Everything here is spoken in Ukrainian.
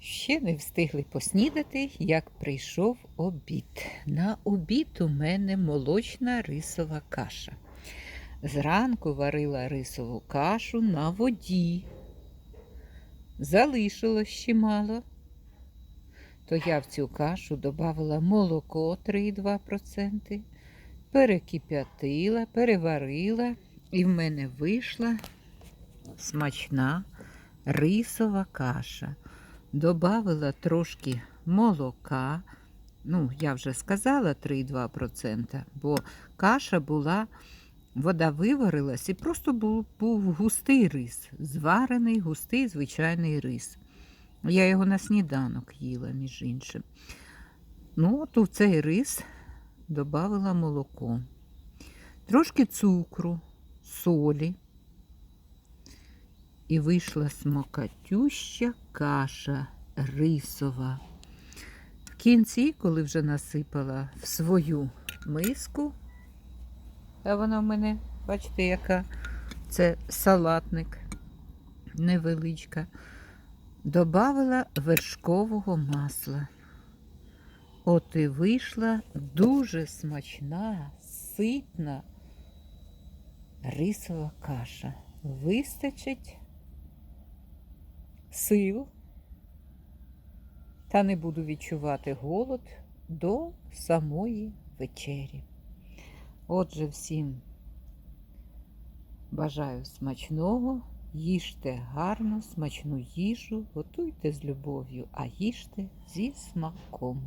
Ще не встигли поснідати, як прийшов обід. На обід у мене молочна рисова каша. Зранку варила рисову кашу на воді. Залишилось ще мало. То я в цю кашу додавала молоко 3,2%, перекип'ятила, переварила, і в мене вийшла смачна рисова каша. Добавила трошки молока. Ну, я вже сказала 3,2%, бо каша була, вода виварилась і просто був, був густий рис, зварений густий звичайний рис. Я його на сніданок їла, між іншим. Ну, от у цей рис додавила молоко, трошки цукру, солі. І вийшла смокатюща каша рисова. В кінці, коли вже насипала в свою миску, а вона в мене, бачите, яка це салатник невеличка, додавила вершкового масла. От і вийшла дуже смачна, ситна рисова каша. Вистачить сил, та не буду відчувати голод до самої вечері. Отже, всім бажаю смачного, їжте гарно, смачну їжу, готуйте з любов'ю, а їжте зі смаком.